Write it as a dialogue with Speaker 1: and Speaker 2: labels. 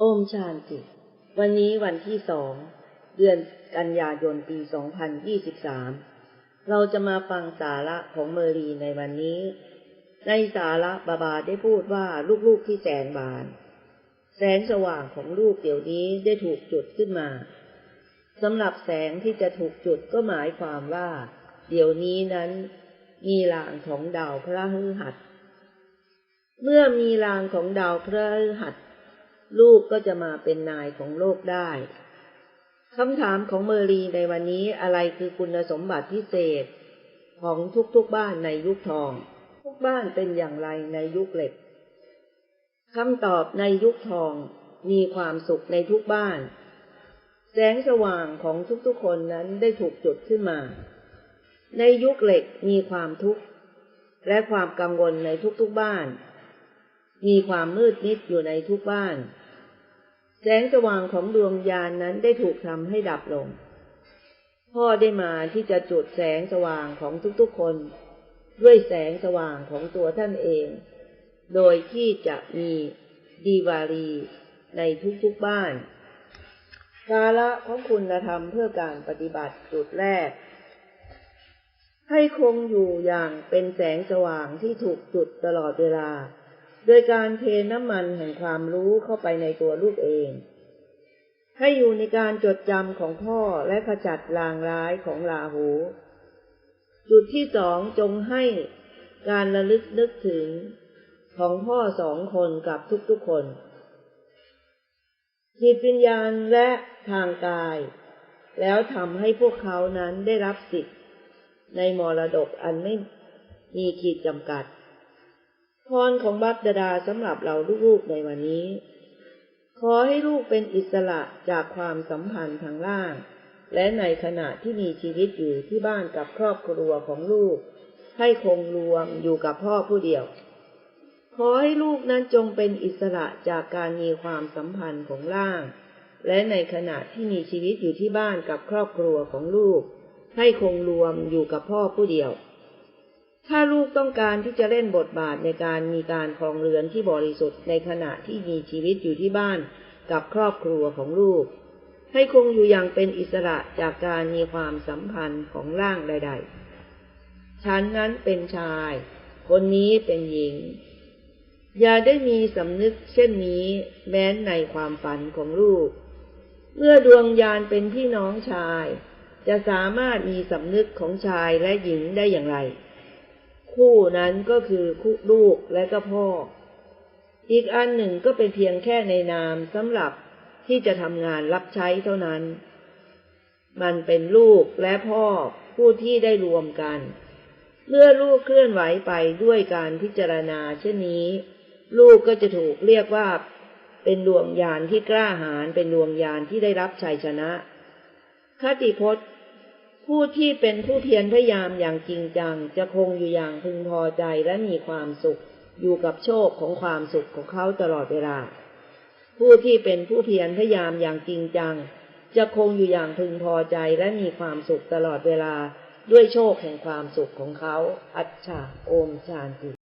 Speaker 1: โอมชานติวันนี้วันที่สองเดือนกันยายนปี 2023 เราจะมาฟังสาระของเมอรีในวันนี้ ในสาระบาบาได้พูดว่าลูกๆที่แสนบาน แสงสว่างของลูกเดี๋ยวนี้ได้ถูกจุดขึ้นมาสำหรับแสงที่จะถูกจุดก็หมายความว่า เดี๋ยวนี้นั้น มีลางของดาวพระฤหัส เมื่อมีลางของดาวพระฤหัส ลูกก็จะมาเป็นนายของโลกได้คำถามของเมอรีในวันนี้อะไรคือคุณสมบัติพิเศษ ของทุกๆบ้านในยุคทอง ทุกบ้านเป็นอย่างไรในยุคเหล็กคำตอบในยุคทองมีความสุขในทุกบ้าน แสงสว่างของทุกๆคนนั้นได้ถูกจุดขึ้นมา ในยุคเหล็กมีความทุกข์และความกังวลในทุกๆบ้าน มีความมืดมิดอยู่ในทุกบ้าน แสงสว่างของดวงญานนั้นได้ถูกทำให้ดับลง พ่อได้มาที่จะจุดแสงสว่างของทุกๆคน ด้วยแสงสว่างของตัวท่านเอง โดยที่จะมีดีวารีในทุกๆบ้านกาละของคุณธรรมเพื่อการปฏิบัติจุดแรก ให้คงอยู่อย่างเป็นแสงสว่างที่ถูกจุดตลอดเวลา โดยการเทน้ำมันแห่งความรู้เข้าไปในตัวลูกเอง ให้อยู่ในการจดจำของพ่อและขจัดลางร้ายของลาหู จุดที่สองจงให้การระลึกนึกถึงของพ่อสองคนกับทุกๆคน จิตวิญญาณและทางกาย แล้วทำให้พวกเขานั้นได้รับสิทธิ์ในมรดกอันไม่มีขีดจำกัด พรของบัพดาดาสำหรับเราลูกๆในวันนี้ ขอให้ลูกเป็นอิสระจากความสัมพันธ์ทางล่าง และในขณะที่มีชีวิตอยู่ที่บ้านกับครอบครัวของลูก ให้คงรวมอยู่กับพ่อผู้เดียว ขอให้ลูกนั้นจงเป็นอิสระจากการมีความสัมพันธ์ของล่าง และในขณะที่มีชีวิตอยู่ที่บ้านกับครอบครัวของลูก ให้คงรวมอยู่กับพ่อผู้เดียว ถ้าลูกต้องการที่จะเล่นบทบาทในการมีการครองเรือนที่บริสุทธิ์ในขณะที่มีชีวิตอยู่ที่บ้านกับครอบครัวของลูก ให้คงอยู่อย่างเป็นอิสระจากการมีความสัมพันธ์ของร่างใด ๆ ฉันนั้นเป็นชาย คนนี้เป็นหญิง อย่าได้มีสำนึกเช่นนี้แม้นในความฝันของลูก เมื่อดวงญาณเป็นพี่น้องชาย จะสามารถมีสำนึกของชายและหญิงได้อย่างไร คู่นั้นก็คือคู่ลูกและก็พ่อ อีกอันหนึ่งก็เป็นเพียงแค่ในนามสำหรับที่จะทำงานรับใช้เท่านั้น มันเป็นลูกและพ่อผู้ที่ได้รวมกัน เมื่อลูกเคลื่อนไหวไปด้วยการพิจารณาเช่นนี้ ลูกก็จะถูกเรียกว่า เป็นดวงญาณที่กล้าหาญเป็นดวงญาณที่ได้รับชัยชนะ คติพจน์ ผู้ที่เป็นผู้เพียรพยายามอย่างจริงจัง จะคงอยู่อย่างพึงพอใจและมีความสุข อยู่กับโชคของความสุขของเขาตลอดเวลา ผู้ที่เป็นผู้เพียรพยายามอย่างจริงจัง จะคงอยู่อย่างพึงพอใจและมีความสุขตลอดเวลา ด้วยโชคแห่งความสุขของเขา อัจฉาโอมชานติ